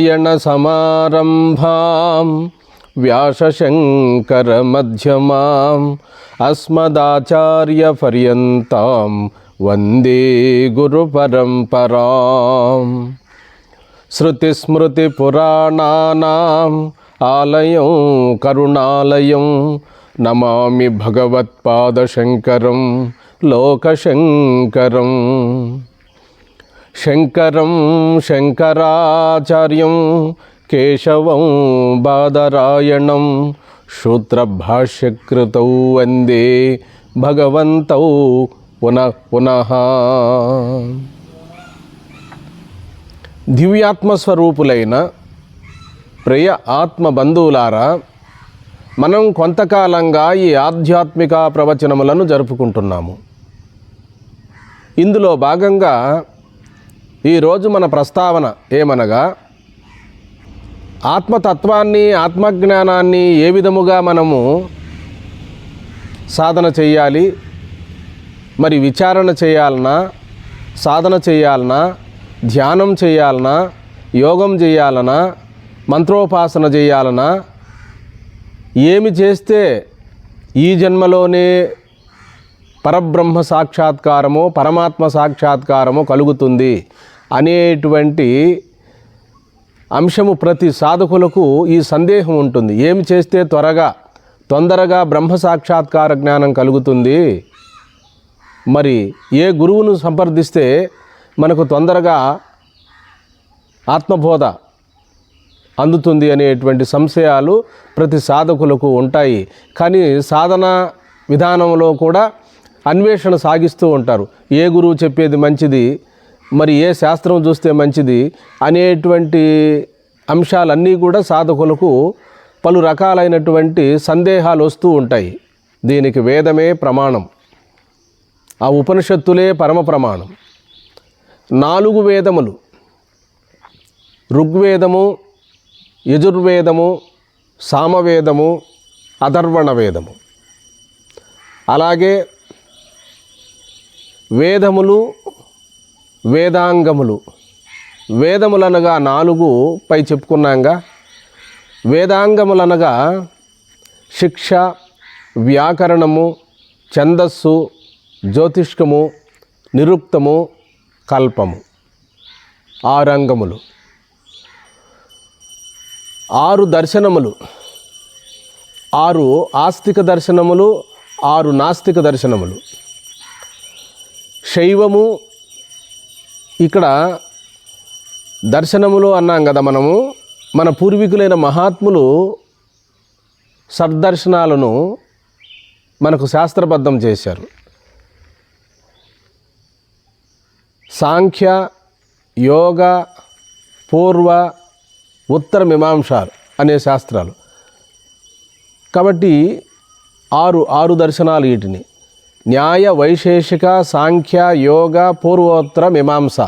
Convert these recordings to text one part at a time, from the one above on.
नारायणसमारम्भां व्यासशङ्करमध्यमाम् अस्मदाचार्यपर्यन्तां वन्दे गुरुपरम्पराम् श्रुतिस्मृतिपुराणानाम् आलयं करुणालयं नमामि भगवत्पादशङ्करं लोकशङ्करम् శంకరం శంకరాచార్యం కేశవం బాదరాయణం సూత్రభాష్యకృతౌ వందే భగవంతౌ పునః పునః. దివ్యాత్మస్వరూపులైన ప్రియ ఆత్మ బంధువులారా మనం కొంతకాలంగా ఈ ఆధ్యాత్మిక ప్రవచనములను జరుపుకుంటున్నాము. ఇందులో భాగంగా ఈరోజు మన ప్రస్తావన ఏమనగా ఆత్మతత్వాన్ని ఆత్మజ్ఞానాన్ని ఏ విధముగా మనము సాధన చేయాలి మరి విచారణ చేయాలన్నా సాధన చేయాలన్నా ధ్యానం చేయాలన్నా యోగం చేయాలన్నా మంత్రోపాసన చేయాలన్నా ఏమి చేస్తే ఈ జన్మలోనే పరబ్రహ్మ సాక్షాత్కారము పరమాత్మ సాక్షాత్కారము కలుగుతుంది అనేటువంటి అంశము ప్రతి సాధకులకు ఈ సందేహం ఉంటుంది. ఏమి చేస్తే త్వరగా తొందరగా బ్రహ్మ సాక్షాత్కార జ్ఞానం కలుగుతుంది? మరి ఏ గురువును సంప్రదిస్తే మనకు తొందరగా ఆత్మబోధ అందుతుంది అనేటువంటి సంశయాలు ప్రతి సాధకులకు ఉంటాయి. కానీ సాధన విధానంలో కూడా అన్వేషణ సాగిస్తూ ఉంటారు. ఏ గురువు చెప్పేది మంచిది? మరి ఏ శాస్త్రం చూస్తే మంచిది? అనేటువంటి అంశాలన్నీ కూడా సాధకులకు పలు రకాలైనటువంటి సందేహాలు వస్తూ ఉంటాయి. దీనికి వేదమే ప్రమాణం. ఆ ఉపనిషత్తులే పరమ ప్రమాణం. నాలుగు వేదములు. ఋగ్వేదము యజుర్వేదము సామవేదము అథర్వణ వేదము. అలాగే వేదములు వేదాంగములు. వేదములనగా నాలుగు పై చెప్పుకున్నాంగా. వేదాంగములనగా శిక్ష వ్యాకరణము ఛందస్సు జ్యోతిష్కము నిరుక్తము కల్పము. ఆరంగములు. ఆరు దర్శనములు. ఆరు ఆస్తిక దర్శనములు ఆరు నాస్తిక దర్శనములు. శైవము ఇక్కడ దర్శనములు అన్నాం కదా మనము. మన పూర్వీకులైన మహాత్ములు సద్దర్శనాలను మనకు శాస్త్రబద్ధం చేశారు. సాంఖ్య యోగ పూర్వ ఉత్తర మీమాంసాలు అనే శాస్త్రాలు. కాబట్టి ఆరు ఆరు దర్శనాలు వీటిని. న్యాయ వైశేషిక సాంఖ్య యోగ పూర్వోత్తర మీమాంస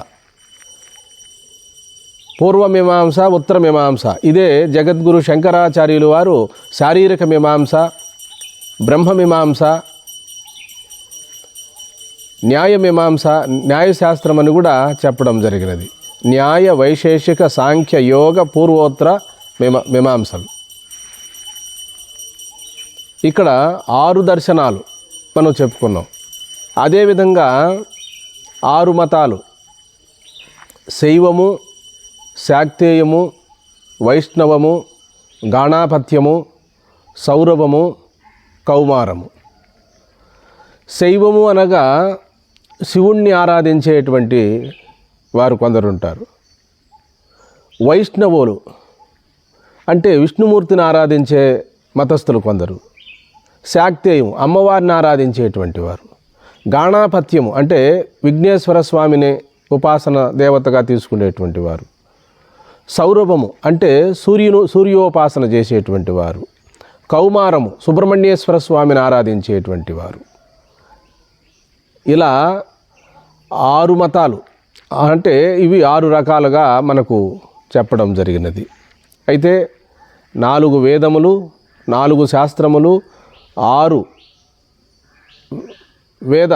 పూర్వమీమాంస ఉత్తర మీమాంస ఇదే జగద్గురు శంకరాచార్యులు వారు శారీరక మీమాంస బ్రహ్మమీమాంస న్యాయమీమాంస న్యాయశాస్త్రం అని కూడా చెప్పడం జరిగినది. న్యాయ వైశేషిక సాంఖ్య యోగ పూర్వోత్తర మీమా మీమాంసలు ఇక్కడ ఆరు దర్శనాలు. మనం చెప్పుకున్నాం. అదేవిధంగా ఆరు మతాలు. శైవము శాక్తేయము వైష్ణవము గాణాపత్యము సౌరభము కౌమారము. శైవము అనగా శివుణ్ణి ఆరాధించేటువంటి వారు కొందరు ఉంటారు వైష్ణవులు అంటే విష్ణుమూర్తిని ఆరాధించే మతస్థులు కొందరు. శాక్తేయం అమ్మవారిని ఆరాధించేటువంటి వారు. గాణాపత్యము అంటే విఘ్నేశ్వర స్వామిని ఉపాసన దేవతగా తీసుకునేటువంటి వారు. సౌరభము అంటే సూర్యును సూర్యోపాసన చేసేటువంటి వారు. కౌమారము సుబ్రహ్మణ్యేశ్వర స్వామిని ఆరాధించేటువంటి వారు. ఇలా ఆరు మతాలు అంటే ఇవి ఆరు రకాలుగా మనకు చెప్పడం జరిగినది. అయితే నాలుగు వేదములు నాలుగు శాస్త్రములు ఆరు. వేద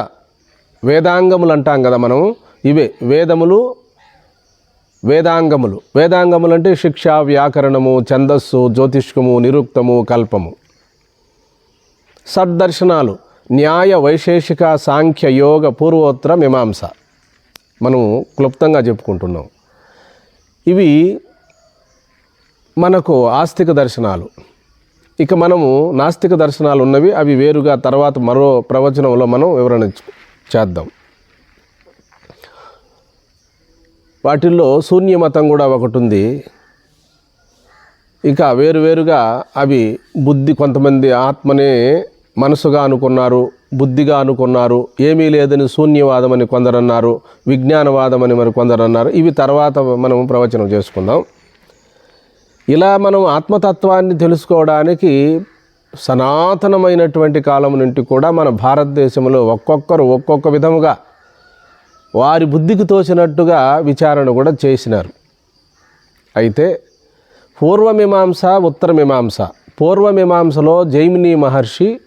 వేదాంగములు అంటాం కదా మనం ఇవే వేదములు వేదాంగములు. వేదాంగములు అంటే శిక్ష వ్యాకరణము ఛందస్సు జ్యోతిష్కము నిరుక్తము కల్పము. సద్దర్శనాలు. న్యాయ వైశేషిక సాంఖ్య యోగ పూర్వోత్తర మీమాంస. మనం క్లుప్తంగా చెప్పుకుంటున్నాం. ఇవి మనకు ఆస్తిక దర్శనాలు. ఇక మనము నాస్తిక దర్శనాలు ఉన్నవి అవి వేరుగా తర్వాత మరో ప్రవచనంలో మనం వివరణ చేద్దాం. వాటిల్లో శూన్యమతం కూడా ఒకటి ఉంది ఇక వేరువేరుగా అవి బుద్ధి కొంతమంది ఆత్మనే మనసుగా అనుకున్నారు బుద్ధిగా అనుకున్నారు ఏమీ లేదని శూన్యవాదం అని కొందరు అన్నారు విజ్ఞానవాదం అని మరి కొందరు అన్నారు ఇవి తర్వాత మనం ప్రవచనం చేసుకుందాం. ఇలా మనం ఆత్మతత్వాన్ని తెలుసుకోవడానికి సనాతనమైనటువంటి కాలం నుండి కూడా మన భారతదేశంలో ఒక్కొక్కరు ఒక్కొక్క విధముగా వారి బుద్ధికి తోచినట్టుగా విచారణ కూడా చేసినారు. అయితే పూర్వమీమాంస ఉత్తరమీమాంస. పూర్వమీమాంసలో జైమిని మహర్షి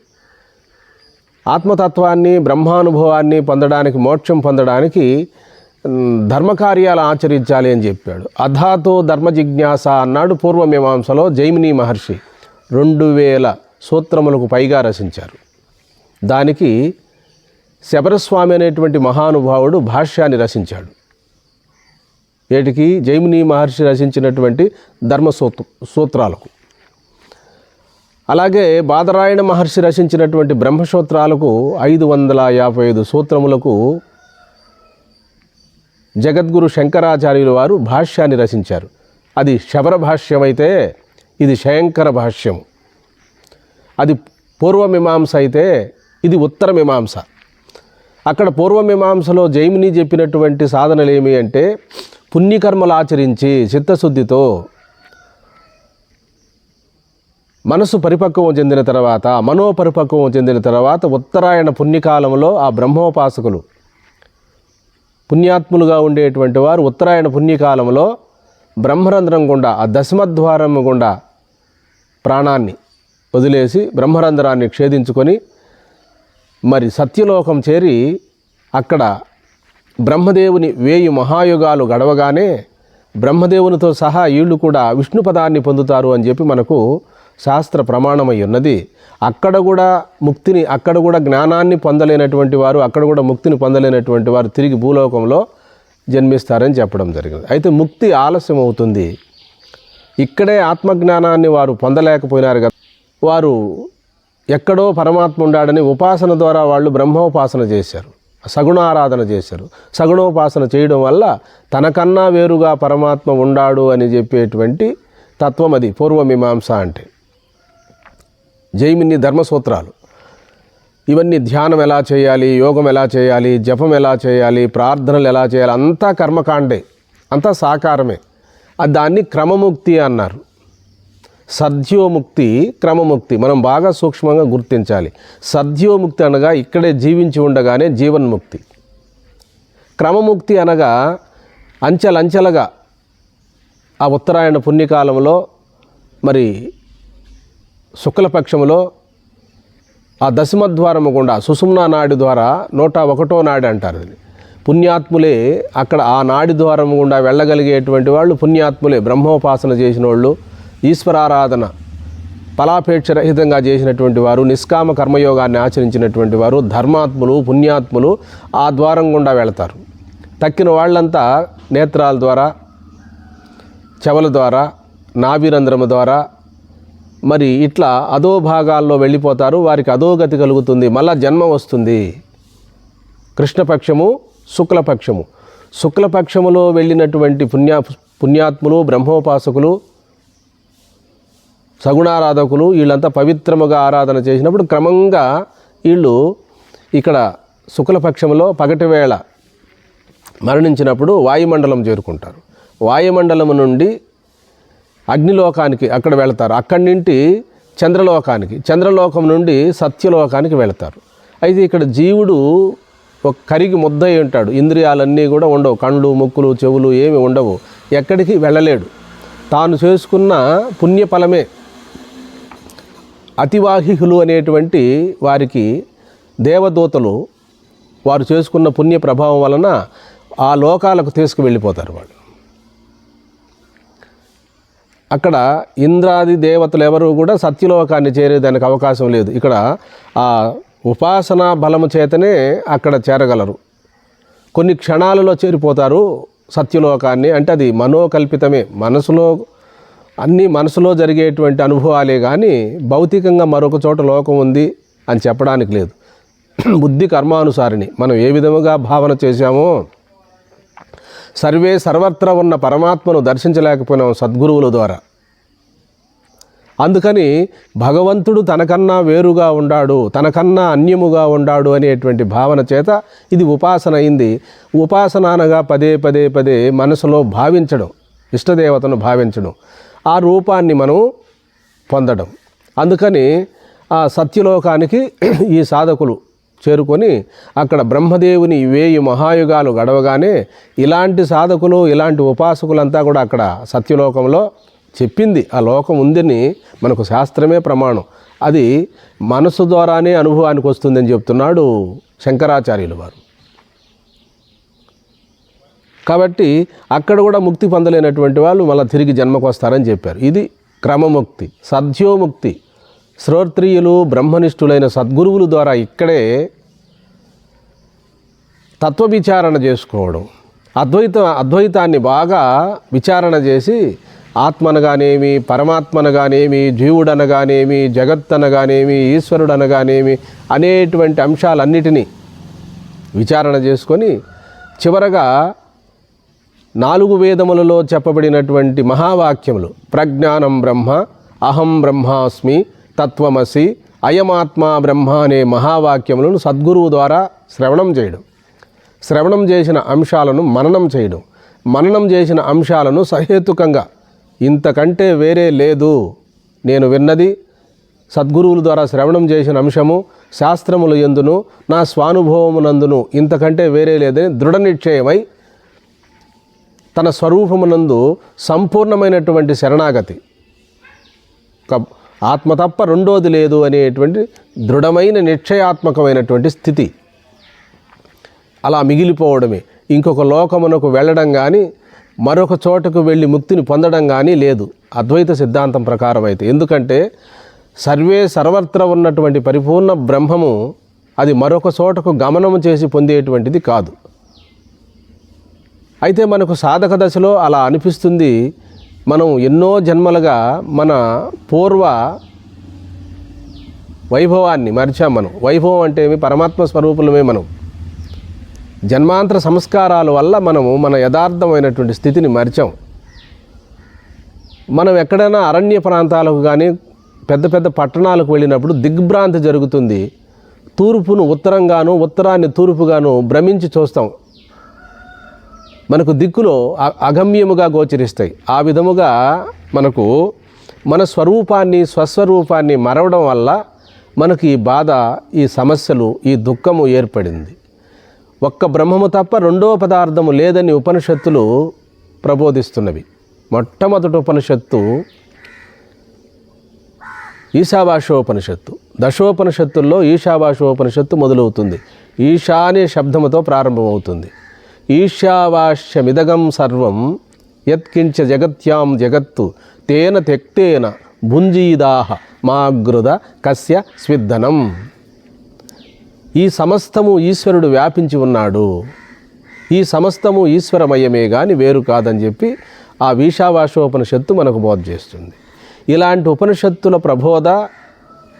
ఆత్మతత్వాన్ని బ్రహ్మానుభవాన్ని పొందడానికి మోక్షం పొందడానికి ధర్మకార్యాలు ఆచరించాలి అని చెప్పాడు. అధాతో ధర్మ జిజ్ఞాస అన్నాడు పూర్వమీమాంసలో జైమిని మహర్షి. రెండు వేల సూత్రములకు పైగా రచించారు. దానికి శబరస్వామి అనేటువంటి మహానుభావుడు భాష్యాన్ని రచించాడు. ఏటికి? జైమిని మహర్షి రచించినటువంటి ధర్మ సూత్ర సూత్రాలకు. అలాగే బాదరాయణ మహర్షి రచించినటువంటి బ్రహ్మసూత్రాలకు ఐదు వందల యాభై ఐదు సూత్రములకు జగద్గురు శంకరాచార్యుల వారు భాష్యాన్ని రచించారు. అది శబర భాష్యం అయితే ఇది శయంకర భాష్యం. అది పూర్వమీమాంస అయితే ఇది ఉత్తరమీమాంస. అక్కడ పూర్వమీమాంసలో జైమిని చెప్పినటువంటి సాధనలు ఏమి అంటే పుణ్యకర్మలు ఆచరించి చిత్తశుద్ధితో మనసు పరిపక్వం చెందిన తర్వాత మనోపరిపక్వం చెందిన తర్వాత ఉత్తరాయణ పుణ్యకాలంలో ఆ బ్రహ్మోపాసకులు పుణ్యాత్ములుగా ఉండేటువంటి వారు ఉత్తరాయణ పుణ్యకాలంలో బ్రహ్మరంధ్రం గుండా ఆ దశమద్వారం గుండా ప్రాణాన్ని వదిలేసి బ్రహ్మరంధ్రాన్ని ఛేదించుకొని మరి సత్యలోకం చేరి అక్కడ బ్రహ్మదేవుని వేయి మహాయుగాలు గడవగానే బ్రహ్మదేవునితో సహా వీళ్ళు కూడా విష్ణు పదాన్ని పొందుతారు అని చెప్పి మనకు శాస్త్ర ప్రమాణమై ఉన్నది. అక్కడ కూడా ముక్తిని అక్కడ కూడా జ్ఞానాన్ని పొందలేనటువంటి వారు అక్కడ కూడా ముక్తిని పొందలేనటువంటి వారు తిరిగి భూలోకంలో జన్మిస్తారని చెప్పడం జరిగింది. అయితే ముక్తి ఆలస్యం అవుతుంది ఇక్కడే ఆత్మజ్ఞానాన్ని వారు పొందలేకపోయినారు కదా. వారు ఎక్కడో పరమాత్మ ఉండాడని ఉపాసన ద్వారా వాళ్ళు బ్రహ్మోపాసన చేశారు. సగుణారాధన చేశారు. సగుణోపాసన చేయడం వల్ల తనకన్నా వేరుగా పరమాత్మ ఉండాడు అని చెప్పేటువంటి తత్వం అది పూర్వమీమాంస అంటే. జైమిని ధర్మసూత్రాలు. ఇవన్నీ ధ్యానం ఎలా చేయాలి యోగం ఎలా చేయాలి జపం ఎలా చేయాలి ప్రార్థనలు ఎలా చేయాలి అంతా కర్మకాండే అంతా సాకారమే. దాన్ని క్రమముక్తి అన్నారు. సద్యోముక్తి క్రమముక్తి మనం బాగా సూక్ష్మంగా గుర్తించాలి. సద్యోముక్తి అనగా ఇక్కడే జీవించి ఉండగానే జీవన్ముక్తి. క్రమముక్తి అనగా అంచెలంచెలుగా ఆ ఉత్తరాయణ పుణ్యకాలంలో మరి శుక్లపక్షములో ఆ దశమద్వారము గుండా సుషుమ్నా నాడి ద్వారా నూట ఒకటో నాడి అంటారు అది పుణ్యాత్ములే అక్కడ ఆ నాడి ద్వారం గుండా వెళ్ళగలిగేటువంటి వాళ్ళు పుణ్యాత్ములే. బ్రహ్మోపాసన చేసిన వాళ్ళు ఈశ్వరారాధన ఫలాపేక్ష రహితంగా చేసినటువంటి వారు నిష్కామ కర్మయోగాన్ని ఆచరించినటువంటి వారు ధర్మాత్ములు పుణ్యాత్ములు ఆ ద్వారం గుండా వెళతారు. తక్కిన వాళ్ళంతా నేత్రాల ద్వారా చెవల ద్వారా నాభిరంధ్రము ద్వారా మరి ఇట్లా అదో భాగాల్లో వెళ్ళిపోతారు వారికి అధోగతి కలుగుతుంది మళ్ళా జన్మ వస్తుంది. కృష్ణపక్షము శుక్లపక్షము. శుక్లపక్షములో వెళ్ళినటువంటి పుణ్యా పుణ్యాత్ములు బ్రహ్మోపాసకులు సగుణారాధకులు వీళ్ళంతా పవిత్రముగా ఆరాధన చేసినప్పుడు క్రమంగా వీళ్ళు ఇక్కడ శుక్లపక్షంలో పగటివేళ మరణించినప్పుడు వాయుమండలం చేరుకుంటారు. వాయుమండలం నుండి అగ్నిలోకానికి అక్కడ వెళతారు. అక్కడి నుండి చంద్రలోకానికి చంద్రలోకం నుండి సత్యలోకానికి వెళతారు. అయితే ఇక్కడ జీవుడు ఒక కరిగి ముద్దయి ఉంటాడు. ఇంద్రియాలన్నీ కూడా ఉండవు. కళ్ళు ముక్కులు చెవులు ఏమి ఉండవు. ఎక్కడికి వెళ్ళలేడు. తాను చేసుకున్న పుణ్యఫలమే. అతివాహికులు అనేటువంటి వారికి దేవదూతలు వారు చేసుకున్న పుణ్య ప్రభావం వలన ఆ లోకాలకు తీసుకువెళ్ళిపోతారు వాళ్ళు. అక్కడ ఇంద్రాది దేవతలు ఎవరు కూడా సత్యలోకాన్ని చేరేదానికి అవకాశం లేదు. ఇక్కడ ఆ ఉపాసనా బలము చేతనే అక్కడ చేరగలరు. కొన్ని క్షణాలలో చేరిపోతారు సత్యలోకాన్ని. అంటే అది మనోకల్పితమే. మనసులో అన్నీ మనసులో జరిగేటువంటి అనుభవాలే కానీ భౌతికంగా మరొక చోట లోకం ఉంది అని చెప్పడానికి లేదు. బుద్ధి కర్మానుసారిని. మనం ఏ విధముగా భావన చేశామో సర్వే సర్వత్రా ఉన్న పరమాత్మను దర్శించలేకపోయినాం సద్గురువుల ద్వారా. అందుకని భగవంతుడు తనకన్నా వేరుగా ఉండాడు తనకన్నా అన్యముగా ఉండాడు అనేటువంటి భావన చేత ఇది ఉపాసన అయింది. ఉపాసన అనగా పదే పదే పదే మనసులో భావించడం ఇష్టదేవతను భావించడం ఆ రూపాన్ని మనం పొందడం. అందుకని ఆ సత్యలోకానికి ఈ సాధకులు చేరుకొని అక్కడ బ్రహ్మదేవుని వేయి మహాయుగాలు గడవగానే ఇలాంటి సాధకులు ఇలాంటి ఉపాసకులంతా కూడా అక్కడ సత్యలోకంలో చెప్పింది. ఆ లోకం ఉందని మనకు శాస్త్రమే ప్రమాణం. అది మనసు ద్వారానే అనుభవానికి వస్తుందని చెప్తున్నాడు శంకరాచార్యులు వారు. కాబట్టి అక్కడ కూడా ముక్తి పొందలేనటువంటి వాళ్ళు మళ్ళీ తిరిగి జన్మకు వస్తారని చెప్పారు. ఇది క్రమముక్తి సద్యోముక్తి. శ్రోత్రియులు బ్రహ్మనిష్ఠులైన సద్గురువుల ద్వారా ఇక్కడే తత్వ విచారణ చేసుకోవడం. అద్వైత అద్వైతాన్ని బాగా విచారణ చేసి ఆత్మనగానేమి పరమాత్మనగానేమి జీవుడనగానేమి జగత్తనగానేమి ఈశ్వరుడనగానేమి అనేటువంటి అంశాలన్నిటినీ విచారణ చేసుకొని చివరగా నాలుగు వేదములలో చెప్పబడినటువంటి మహావాక్యములు. ప్రజ్ఞానం బ్రహ్మ అహం బ్రహ్మాస్మి తత్వమసి అయమాత్మ బ్రహ్మ అనే మహావాక్యములను సద్గురువు ద్వారా శ్రవణం చేయడం. శ్రవణం చేసిన అంశాలను మననం చేయడం. మననం చేసిన అంశాలను సహేతుకంగా ఇంతకంటే వేరే లేదు నేను విన్నది. సద్గురువుల ద్వారా శ్రవణం చేసిన అంశము శాస్త్రములు ఎందును నా స్వానుభవమునందును ఇంతకంటే వేరే లేదని దృఢ నిశ్చయమై తన స్వరూపమునందు సంపూర్ణమైనటువంటి శరణాగతి. ఆత్మ తప్ప రెండోది లేదు అనేటువంటి దృఢమైన నిశ్చయాత్మకమైనటువంటి స్థితి. అలా మిగిలిపోవడమే. ఇంకొక లోకమునకు వెళ్ళడం కానీ మరొక చోటకు వెళ్ళి ముక్తిని పొందడం కానీ లేదు. అద్వైత సిద్ధాంతం ప్రకారం అయితే ఎందుకంటే సర్వే సర్వత్ర ఉన్నటువంటి పరిపూర్ణ బ్రహ్మము అది మరొక చోటకు గమనము చేసి పొందేటువంటిది కాదు. అయితే మనకు సాధక దశలో అలా అనిపిస్తుంది మనం ఎన్నో జన్మలుగా మన పూర్వ వైభవాన్ని మరిచాం మనం. వైభవం అంటే ఏమి? పరమాత్మ స్వరూపులమే మనం. జన్మాంతర సంస్కారాల వల్ల మనము మన యథార్థమైనటువంటి స్థితిని మరిచాం. మనం ఎక్కడైనా అరణ్య ప్రాంతాలకు కానీ పెద్ద పెద్ద పట్టణాలకు వెళ్ళినప్పుడు దిగ్భ్రాంతి జరుగుతుంది. తూర్పును ఉత్తరంగాను ఉత్తరాన్ని తూర్పుగాను భ్రమించి చూస్తాం. మనకు దిక్కులో అగమ్యముగా గోచరిస్తాయి. ఆ విధముగా మనకు మన స్వరూపాన్ని స్వస్వరూపాన్ని మరవడం వల్ల మనకు ఈ బాధ ఈ సమస్యలు ఈ దుఃఖము ఏర్పడింది. ఒక్క బ్రహ్మము తప్ప రెండో పదార్థము లేదని ఉపనిషత్తులు ప్రబోధిస్తున్నవి. మొట్టమొదటి ఉపనిషత్తు ఈశావాషోపనిషత్తు దశోపనిషత్తుల్లో ఈశావాషోపనిషత్తు మొదలవుతుంది. ఈశా అనే శబ్దముతో ప్రారంభమవుతుంది. ఈశావాస్యమిదగం సర్వం యత్కించ జగత్యాం జగత్తు తేన తెక్తేన భుంజీదాహ మాగృద కస్య స్విద్ధనం ఈ సమస్తము ఈశ్వరుడు వ్యాపించి ఉన్నాడు. ఈ సమస్తము ఈశ్వరమయమే కానీ వేరు కాదని చెప్పి ఆ వీషావాషోపనిషత్తు మనకు బోధ చేస్తుంది. ఇలాంటి ఉపనిషత్తుల ప్రబోధ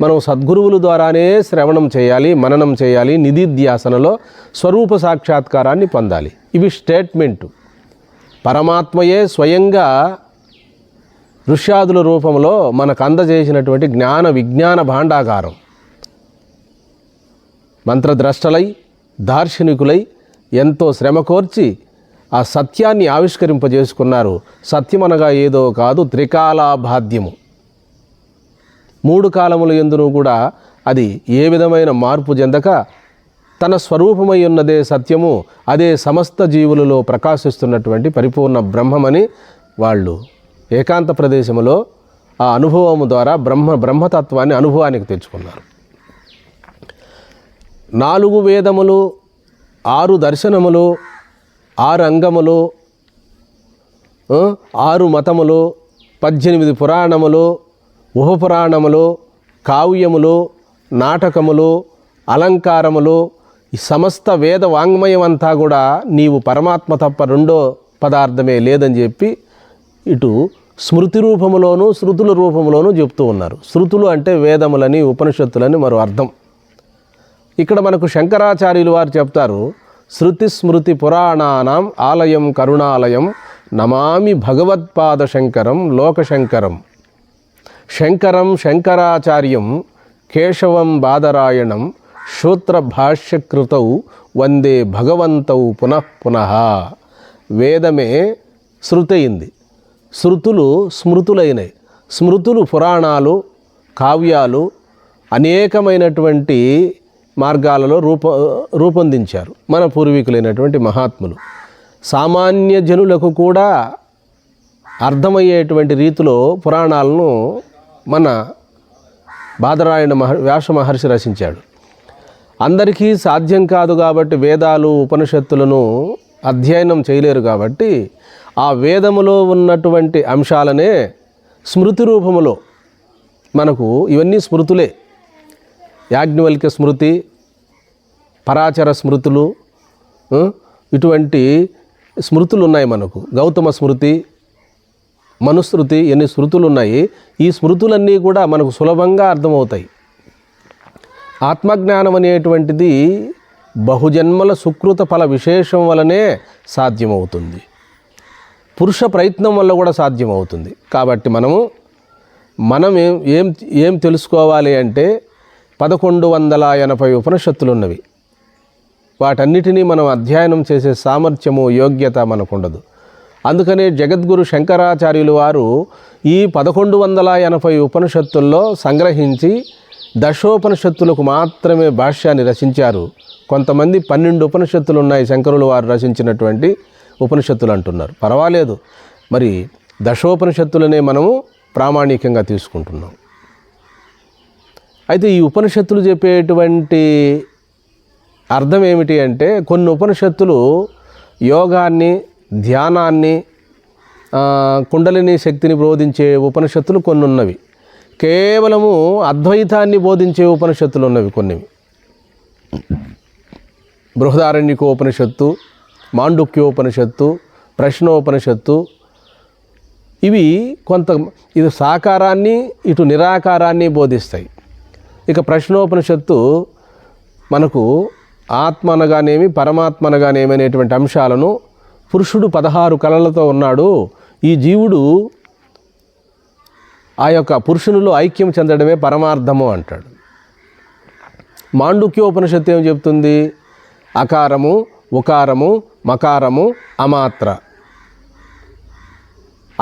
మనం సద్గురువుల ద్వారానే శ్రవణం చేయాలి మననం చేయాలి నిధిధ్యాసనలో స్వరూప సాక్షాత్కారాన్ని పొందాలి. ఇవి స్టేట్మెంటు. పరమాత్మయే స్వయంగా ఋష్యాదుల రూపంలో మనకు అందజేసినటువంటి జ్ఞాన విజ్ఞాన భాండాగారం. మంత్రద్రష్టలై దార్శనికులై ఎంతో శ్రమ కోర్చి ఆ సత్యాన్ని ఆవిష్కరింపజేసుకున్నారు. సత్యమనగా ఏదో కాదు త్రికాలాబాధ్యము మూడు కాలముల ఎందును కూడా అది ఏ విధమైన మార్పు చెందక తన స్వరూపమై ఉన్నదే సత్యము అదే సమస్త జీవులలో ప్రకాశిస్తున్నటువంటి పరిపూర్ణ బ్రహ్మమని వాళ్ళు ఏకాంత ప్రదేశములో ఆ అనుభవము ద్వారా బ్రహ్మ బ్రహ్మతత్వాన్ని అనుభవానికి తెచ్చుకున్నారు. నాలుగు వేదములు ఆరు దర్శనములు ఆరు అంగములు ఆరు మతములు పద్దెనిమిది పురాణములు ఉపపురాణములు కావ్యములు నాటకములు అలంకారములు ఈ సమస్త వేద వాంగ్మయం అంతా కూడా నీవు పరమాత్మ తప్ప రెండో పదార్థమే లేదని చెప్పి ఇటు స్మృతి రూపములోను శృతుల రూపంలోనూ చెప్తూ ఉన్నారు. శృతులు అంటే వేదములని ఉపనిషత్తులని మరో అర్థం. ఇక్కడ మనకు శంకరాచార్యులు వారు చెప్తారు శృతి స్మృతి పురాణానాం ఆలయం కరుణాలయం నమామి భగవత్పాద శంకరం లోకశంకరం. శంకరం శంకరాచార్యం కేశవం బాదరాయణం శూత్ర భాష్యకృతౌ వందే భగవంతౌ పునః పునః. వేదమే శృతయింది శృతులు స్మృతులైనవి స్మృతులు పురాణాలు కావ్యాలు అనేకమైనటువంటి మార్గాలలో రూప రూపొందించారు మన పూర్వీకులైనటువంటి మహాత్ములు. సామాన్య జనులకు కూడా అర్థమయ్యేటువంటి రీతిలో పురాణాలను మన బాదరాయణ మహ వ్యాస మహర్షి రచించాడు. అందరికీ సాధ్యం కాదు కాబట్టి వేదాలు ఉపనిషత్తులను అధ్యయనం చేయలేరు కాబట్టి ఆ వేదములో ఉన్నటువంటి అంశాలనే స్మృతి రూపములో మనకు ఇవన్నీ స్మృతులే. యాజ్ఞవల్క్య స్మృతి పరాచర స్మృతులు ఇటువంటి స్మృతులు ఉన్నాయి మనకు. గౌతమ స్మృతి మనుస్మృతి ఎన్ని స్మృతులు ఉన్నాయి ఈ స్మృతులన్నీ కూడా మనకు సులభంగా అర్థమవుతాయి. ఆత్మజ్ఞానం అనేటువంటిది బహుజన్మల సుకృత ఫల విశేషం వలనే సాధ్యమవుతుంది. పురుష ప్రయత్నం వల్ల కూడా సాధ్యమవుతుంది. కాబట్టి మనము మనం ఏం ఏం ఏం తెలుసుకోవాలి అంటే పదకొండు వందల ఎనభై ఉపనిషత్తులు ఉన్నవి వాటన్నిటినీ మనం అధ్యయనం చేసే సామర్థ్యము యోగ్యత మనకు ఉండదు అందుకనే జగద్గురు శంకరాచార్యులు వారు ఈ పదకొండు వందల ఎనభై ఉపనిషత్తుల్లో సంగ్రహించి దశోపనిషత్తులకు మాత్రమే భాష్యాన్ని రచించారు. కొంతమంది పన్నెండు ఉపనిషత్తులు ఉన్నాయి శంకరులు వారు రచించినటువంటి ఉపనిషత్తులు అంటున్నారు. పర్వాలేదు. మరి దశోపనిషత్తులనే మనము ప్రామాణికంగా తీసుకుంటున్నాం. అయితే ఈ ఉపనిషత్తులు చెప్పేటువంటి అర్థం ఏమిటి అంటే కొన్ని ఉపనిషత్తులు యోగాన్ని ధ్యానాన్ని కుండలిని శక్తిని బోధించే ఉపనిషత్తులు కొన్ని ఉన్నవి కేవలము అద్వైతాన్ని బోధించే ఉపనిషత్తులు ఉన్నవి కొన్ని బృహదారణ్యకోపనిషత్తు మాండుక్యోపనిషత్తు ప్రశ్నోపనిషత్తు ఇవి కొంత ఇది సాకారాన్ని ఇటు నిరాకారాన్ని బోధిస్తాయి. ఇక ప్రశ్నోపనిషత్తు మనకు ఆత్మ అనగానేమి పరమాత్మ అనగానేమి అనేటువంటి అంశాలను పురుషుడు పదహారు కళలతో ఉన్నాడు. ఈ జీవుడు ఆ యొక్క పురుషునిలో ఐక్యం చెందడమే పరమార్థము అంటాడు. మాండుక్యోపనిషత్తు ఏం చెప్తుంది? అకారము ఉకారము మకారము అమాత్ర.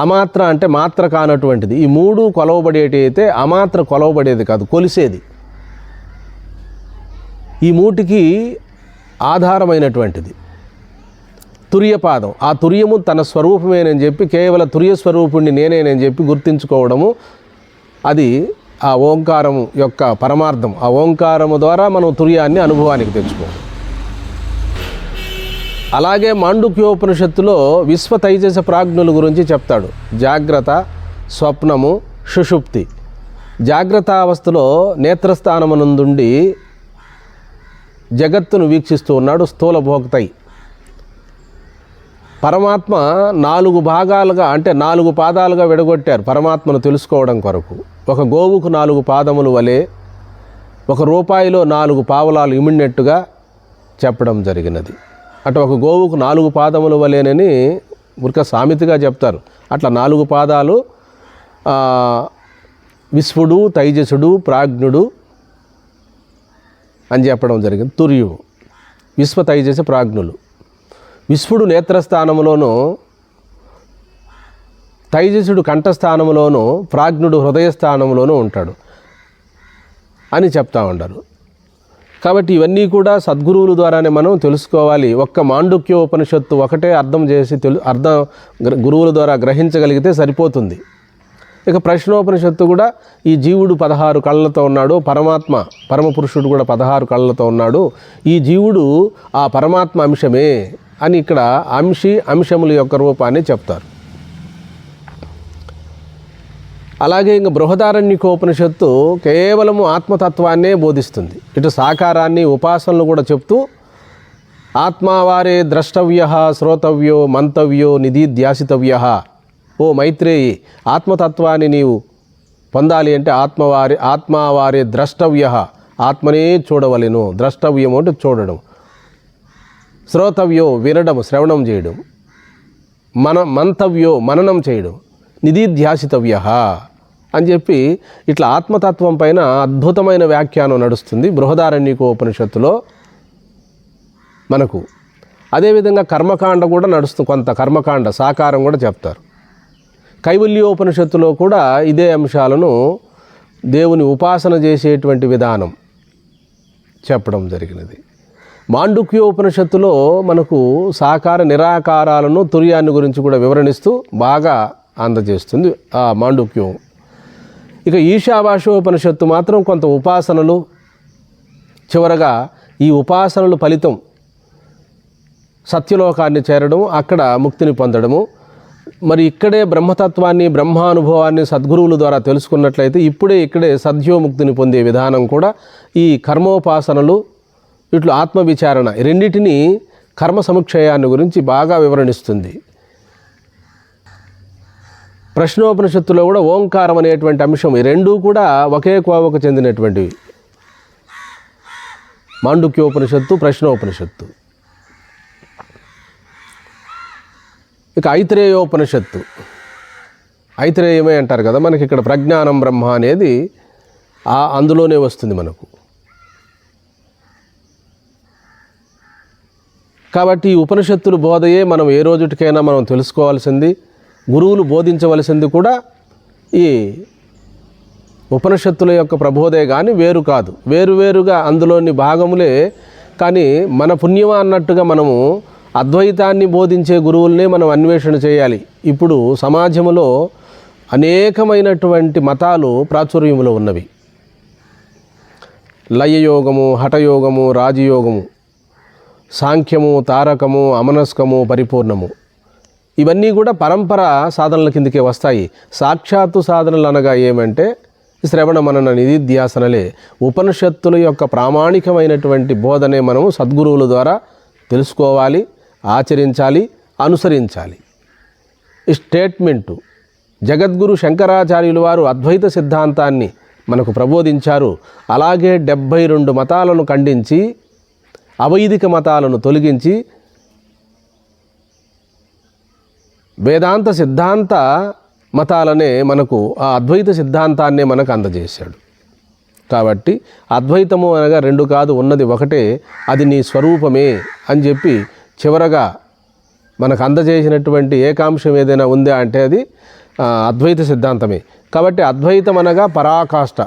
అమాత్ర అంటే మాత్ర కానటువంటిది. ఈ మూడు కొలవబడేటి అయితే అమాత్ర కొలవబడేది కాదు కొలిసేది. ఈ మూటికి ఆధారమైనటువంటిది. తుర్యపాదం. ఆ తుర్యము తన స్వరూపమేనని చెప్పి కేవల తుర్య స్వరూపుణ్ణి నేనేనని చెప్పి గుర్తించుకోవడము అది ఆ ఓంకారము యొక్క పరమార్థం. ఆ ఓంకారము ద్వారా మనం తుర్యాన్ని అనుభవానికి తెచ్చుకోవాలి. అలాగే మాండుక్యోపనిషత్తులో విశ్వ తైజస ప్రాజ్ఞుల గురించి చెప్తాడు. జాగ్రత్త స్వప్నము సుషుప్తి. జాగ్రత్తావస్థలో నేత్రస్థానమునందుండి జగత్తును వీక్షిస్తూ ఉన్నాడు స్థూల భోక్తై పరమాత్మ నాలుగు భాగాలుగా అంటే నాలుగు పాదాలుగా విడగొట్టారు పరమాత్మను తెలుసుకోవడం కొరకు. ఒక గోవుకు నాలుగు పాదములు వలె ఒక రూపాయిలో నాలుగు పావలాలు ఇమిడినట్టుగా చెప్పడం జరిగినది. అటు ఒక గోవుకు నాలుగు పాదములు వలేనని ఉరిక సామెతగా చెప్తారు. అట్లా నాలుగు పాదాలు విశ్వడు తైజసుడు ప్రాజ్ఞుడు అని చెప్పడం జరిగింది. తుర్యు విశ్వ తైజస ప్రాజ్ఞులు. విశ్వడు నేత్రస్థానములోను తైజసుడు కంఠస్థానములోను ప్రాజ్ఞుడు హృదయస్థానంలోనూ ఉంటాడు అని చెప్తా ఉంటారు కాబట్టి ఇవన్నీ కూడా సద్గురువుల ద్వారానే మనం తెలుసుకోవాలి. ఒక్క మాండుక్యోపనిషత్తు ఒకటే అర్థం చేసి తెలు అర్థం గురువుల ద్వారా గ్రహించగలిగితే సరిపోతుంది. ఇక ప్రశ్నోపనిషత్తు కూడా ఈ జీవుడు పదహారు కళ్ళతో ఉన్నాడు పరమాత్మ పరమపురుషుడు కూడా పదహారు కళ్ళతో ఉన్నాడు. ఈ జీవుడు ఆ పరమాత్మ అంశమే. అని ఇక్కడ అంశి అంశముల యొక్క రూపాన్ని చెప్తారు. అలాగే ఇంక బృహదారణ్యకోపనిషత్తు కేవలము ఆత్మతత్వాన్నే బోధిస్తుంది. ఇటు సాకారాన్ని ఉపాసనలు కూడా చెప్తూ ఆత్మావారే ద్రష్టవ్య శ్రోతవ్యో మంతవ్యో నిధి ధ్యాసితవ్య. ఓ మైత్రేయి ఆత్మతత్వాన్ని నీవు పొందాలి అంటే ఆత్మవారి ఆత్మావారే ద్రష్టవ్య. ఆత్మనే చూడవలెను ద్రష్టవ్యం అంటే చూడడం. శ్రోతవ్యో వినడం శ్రవణం చేయడం. మన మంతవ్యో మననం చేయడం. నిధిధ్యాసితవ్య అని చెప్పి ఇట్లా ఆత్మతత్వం పైన అద్భుతమైన వ్యాఖ్యానం నడుస్తుంది బృహదారణ్యకోపనిషత్తులో మనకు. అదేవిధంగా కర్మకాండ కూడా నడుస్తుంది కొంత కర్మకాండ సాకారం కూడా చెప్తారు. కైవల్యోపనిషత్తులో కూడా ఇదే అంశాలను దేవుని ఉపాసన చేసేటువంటి విధానం చెప్పడం జరిగినది. మాండుక్యోపనిషత్తులో మనకు సాకార నిరాకారాలను తుర్యాన్ని గురించి కూడా వివరణిస్తూ బాగా అందజేస్తుంది ఆ మాండుక్యం. ఇక ఈశావాషోపనిషత్తు మాత్రం కొంత ఉపాసనలు చివరగా ఈ ఉపాసనలు ఫలితం సత్యలోకాన్ని చేరడం అక్కడ ముక్తిని పొందడము. మరి ఇక్కడే బ్రహ్మతత్వాన్ని బ్రహ్మానుభవాన్ని సద్గురువుల ద్వారా తెలుసుకున్నట్లయితే ఇప్పుడే ఇక్కడే సద్యోముక్తిని పొందే విధానం కూడా ఈ కర్మోపాసనలు ఇట్లు ఆత్మవిచారణ. రెండింటిని కర్మ సముక్షయాన్ని గురించి బాగా వివరణిస్తుంది. ప్రశ్నోపనిషత్తులో కూడా ఓంకారం అనేటువంటి అంశం ఈ రెండూ కూడా ఒకే కోవకు చెందినటువంటివి. మాండుక్యోపనిషత్తు ప్రశ్నోపనిషత్తు. ఇక ఐత్రేయోపనిషత్తు. ఐత్రేయమే అంటారు కదా మనకి ఇక్కడ ప్రజ్ఞానం బ్రహ్మ అనేది ఆ అందులోనే వస్తుంది మనకు. కాబట్టి ఈ ఉపనిషత్తులు బోధయే మనం ఏ రోజుటికైనా మనం తెలుసుకోవాల్సింది గురువులు బోధించవలసింది కూడా ఈ ఉపనిషత్తుల యొక్క ప్రబోధే కానీ వేరు కాదు. వేరువేరుగా అందులోని భాగములే కానీ మన పుణ్యమా అన్నట్టుగా మనము అద్వైతాన్ని బోధించే గురువుల్నే మనం అన్వేషణ చేయాలి. ఇప్పుడు సమాజంలో అనేకమైనటువంటి మతాలు ప్రాచుర్యములో ఉన్నవి. లయయోగము హఠయోగము రాజయోగము సాంఖ్యము తారకము అమనస్కము పరిపూర్ణము. ఇవన్నీ కూడా పరంపర సాధనల కిందకే వస్తాయి. సాక్షాత్తు సాధనలు అనగా ఏమంటే శ్రవణ మనన నిధిధ్యాసనలే. ఉపనిషత్తుల యొక్క ప్రామాణికమైనటువంటి బోధనే మనము సద్గురువుల ద్వారా తెలుసుకోవాలి ఆచరించాలి అనుసరించాలి. ఈ స్టేట్మెంటు. జగద్గురు శంకరాచార్యులు వారు అద్వైత సిద్ధాంతాన్ని మనకు ప్రబోధించారు. అలాగే డెబ్భై రెండు మతాలను ఖండించి అవైదిక మతాలను తొలగించి వేదాంత సిద్ధాంత మతాలనే మనకు ఆ అద్వైత సిద్ధాంతాన్నే మనకు అందజేశాడు. కాబట్టి అద్వైతము అనగా రెండు కాదు ఉన్నది ఒకటే అది నీ స్వరూపమే అని చెప్పి చివరగా మనకు అందజేసినటువంటి ఏకాంశం ఏదైనా ఉందా అంటే అది అద్వైత సిద్ధాంతమే. కాబట్టి అద్వైతం అనగా పరాకాష్ట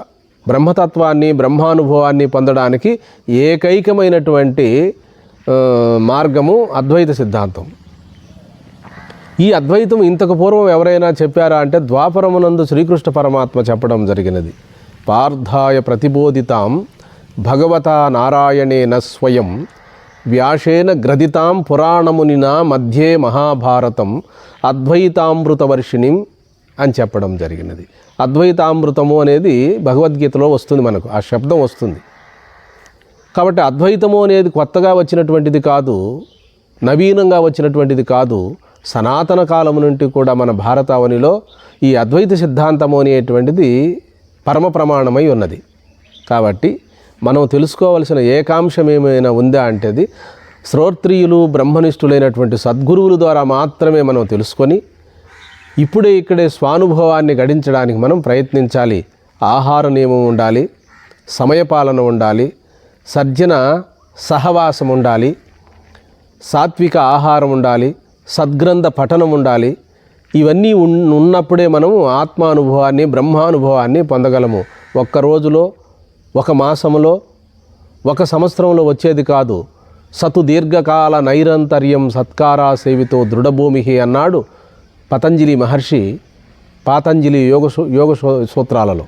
బ్రహ్మతత్వాన్ని బ్రహ్మానుభవాన్ని పొందడానికి ఏకైకమైనటువంటి మార్గము అద్వైత సిద్ధాంతం. ఈ అద్వైతం ఇంతకు పూర్వం ఎవరైనా చెప్పారా అంటే ద్వాపరమునందు శ్రీకృష్ణ పరమాత్మ చెప్పడం జరిగినది. పార్థాయ ప్రతిబోధితాం భగవతా నారాయణేన స్వయం వ్యాసేన గ్రదితాం పురాణమునినా మధ్యే మహాభారతం అద్వైతామృతవర్షిణిం అని చెప్పడం జరిగినది. అద్వైతామృతము అనేది భగవద్గీతలో వస్తుంది మనకు ఆ శబ్దం వస్తుంది. కాబట్టి అద్వైతము అనేది కొత్తగా వచ్చినటువంటిది కాదు నవీనంగా వచ్చినటువంటిది కాదు సనాతన కాలం నుండి కూడా మన భారతావనిలో ఈ అద్వైత సిద్ధాంతము అనేటువంటిది పరమ ప్రమాణమై ఉన్నది. కాబట్టి మనం తెలుసుకోవలసిన ఏకాంశం ఏమైనా ఉందా అంటే అది శ్రోత్రియులు బ్రహ్మనిష్ఠులైనటువంటి సద్గురువుల ద్వారా మాత్రమే మనం తెలుసుకొని ఇప్పుడే ఇక్కడే స్వానుభవాన్ని గడించడానికి మనం ప్రయత్నించాలి. ఆహార నియమం ఉండాలి సమయపాలన ఉండాలి సర్జన సహవాసం ఉండాలి సాత్విక ఆహారం ఉండాలి సద్గ్రంథ పఠనం ఉండాలి. ఇవన్నీ ఉన్ ఉన్నప్పుడే మనము ఆత్మానుభవాన్ని బ్రహ్మానుభవాన్ని పొందగలము. ఒక్క రోజులో ఒక మాసములో ఒక సంవత్సరంలో వచ్చేది కాదు. సతు దీర్ఘకాల నైరంతర్యం సత్కారా సేవితో దృఢభూమి అన్నాడు పతంజలి మహర్షి పాతంజలి యోగ యోగ సూత్రాలలో.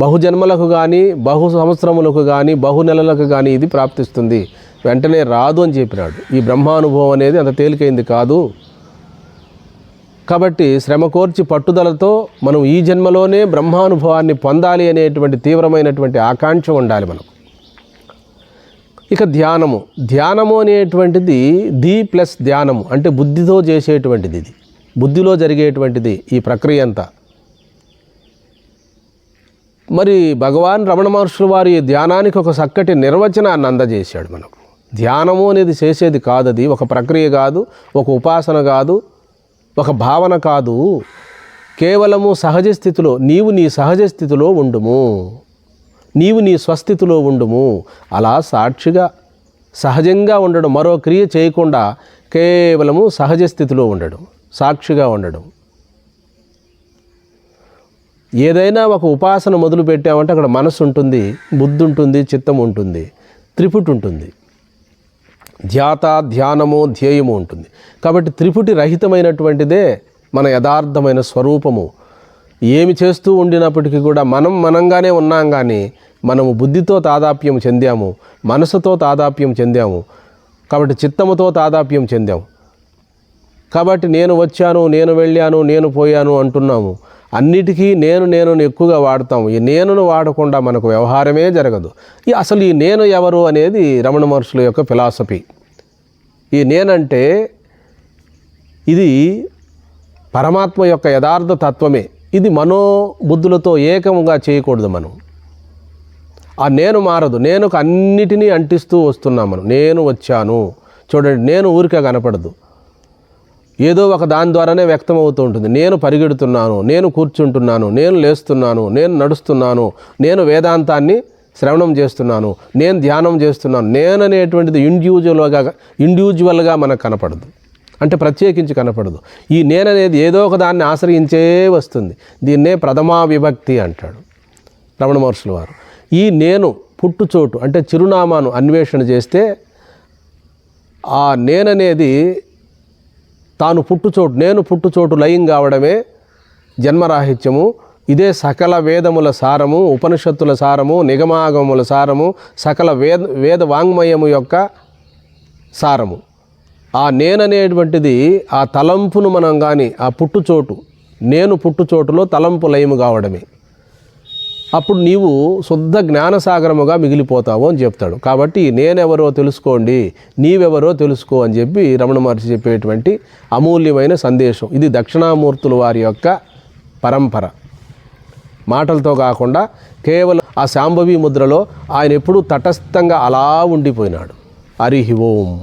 బహుజన్మలకు కానీ బహు సంవత్సరములకు కానీ బహు నెలలకు కానీ ఇది ప్రాప్తిస్తుంది. వెంటనే రాదు అని చెప్పినాడు. ఈ బ్రహ్మానుభవం అనేది అంత తేలికైంది కాదు. కాబట్టి శ్రమ కోర్చి పట్టుదలతో మనం ఈ జన్మలోనే బ్రహ్మానుభవాన్ని పొందాలి అనేటువంటి తీవ్రమైనటువంటి ఆకాంక్ష ఉండాలి మనకు. ఇక ధ్యానము. ధ్యానము అనేటువంటిది ది ప్లస్ ధ్యానము అంటే బుద్ధితో చేసేటువంటిది ఇది. బుద్ధిలో జరిగేటువంటిది ఈ ప్రక్రియ అంతా. మరి భగవాన్ రమణ మహర్షులు వారి ఈ ధ్యానానికి ఒక చక్కటి నిర్వచనాన్ని అందజేశాడు మనకు. ధ్యానము అనేది చేసేది కాదు అది ఒక ప్రక్రియ కాదు ఒక ఉపాసన కాదు ఒక భావన కాదు. కేవలము సహజ స్థితిలో నీవు నీ సహజ స్థితిలో ఉండుము. నీవు నీ స్వస్థితిలో ఉండుము. అలా సాక్షిగా సహజంగా ఉండడం మరో క్రియ చేయకుండా కేవలము సహజ స్థితిలో ఉండడం. సాక్షిగా ఉండడం. ఏదైనా ఒక ఉపాసన మొదలు పెట్టామంటే అక్కడ మనసు ఉంటుంది బుద్ధి ఉంటుంది చిత్తం ఉంటుంది త్రిపుటి ఉంటుంది. ధ్యాత ధ్యానము ధ్యేయము ఉంటుంది. కాబట్టి త్రిపుటి రహితమైనటువంటిదే మన యథార్థమైన స్వరూపము. ఏమి చేస్తూ ఉండినప్పటికీ కూడా మనం మనంగానే ఉన్నాం కానీ మనము బుద్ధితో తాదాప్యం చెందాము మనసుతో తాదాప్యం చెందాము కాబట్టి చిత్తముతో తాదాప్యం చెందాము. కాబట్టి నేను వచ్చాను నేను వెళ్ళాను నేను పోయాను అంటున్నాము. అన్నిటికీ నేను నేను ఎక్కువగా వాడతాము. ఈ నేనును వాడకుండా మనకు వ్యవహారమే జరగదు. ఈ అసలు ఈ నేను ఎవరు అనేది రమణ మహర్షుల యొక్క ఫిలాసఫీ. ఈ నేనంటే ఇది పరమాత్మ యొక్క యథార్థ తత్వమే. ఇది మనోబుద్ధులతో ఏకముగా చేయకూడదు మనం. ఆ నేను మారదు. నేనుకు అన్నిటినీ అంటిస్తూ వస్తున్నాం మనం. నేను వచ్చాను. చూడండి నేను ఊరికే కనపడదు. ఏదో ఒక దాని ద్వారానే వ్యక్తం అవుతూ ఉంటుంది. నేను పరిగెడుతున్నాను నేను కూర్చుంటున్నాను నేను లేస్తున్నాను నేను నడుస్తున్నాను నేను వేదాంతాన్ని శ్రవణం చేస్తున్నాను నేను ధ్యానం చేస్తున్నాను నేను అనేటువంటిది ఇండివిజువల్గా ఇండివిజువల్గా మనకు కనపడదు. అంటే ప్రత్యేకించి కనపడదు. ఈ నేననేది ఏదో ఒక దాన్ని ఆశ్రయించే వస్తుంది. దీన్నే ప్రథమా విభక్తి అంటాడు రమణ మహర్షుల వారు. ఈ నేను పుట్టుచోటు అంటే చిరునామాను అన్వేషణ చేస్తే ఆ నేననేది తాను పుట్టుచోటు నేను పుట్టుచోటు లయం కావడమే జన్మరాహిత్యము. ఇదే సకల వేదముల సారము ఉపనిషత్తుల సారము నిగమాగముల సారము సకల వేద వేద వాంగ్మయము యొక్క సారము. ఆ నేననేటువంటిది ఆ తలంపును మనం కానీ ఆ పుట్టుచోటు నేను పుట్టుచోటులో తలంపు లయము కావడమే అప్పుడు నీవు శుద్ధ జ్ఞానసాగరముగా మిగిలిపోతావు అని చెప్తాడు. కాబట్టి నేనెవరో తెలుసుకోండి నీవెవరో తెలుసుకో అని చెప్పి రమణ మహర్షి చెప్పేటువంటి అమూల్యమైన సందేశం. ఇది దక్షిణామూర్తులు వారి యొక్క పరంపర. మాటలతో కాకుండా కేవలం ఆ శాంభవి ముద్రలో ఆయన ఎప్పుడూ తటస్థంగా అలా ఉండిపోయినాడు. హరి ఓం.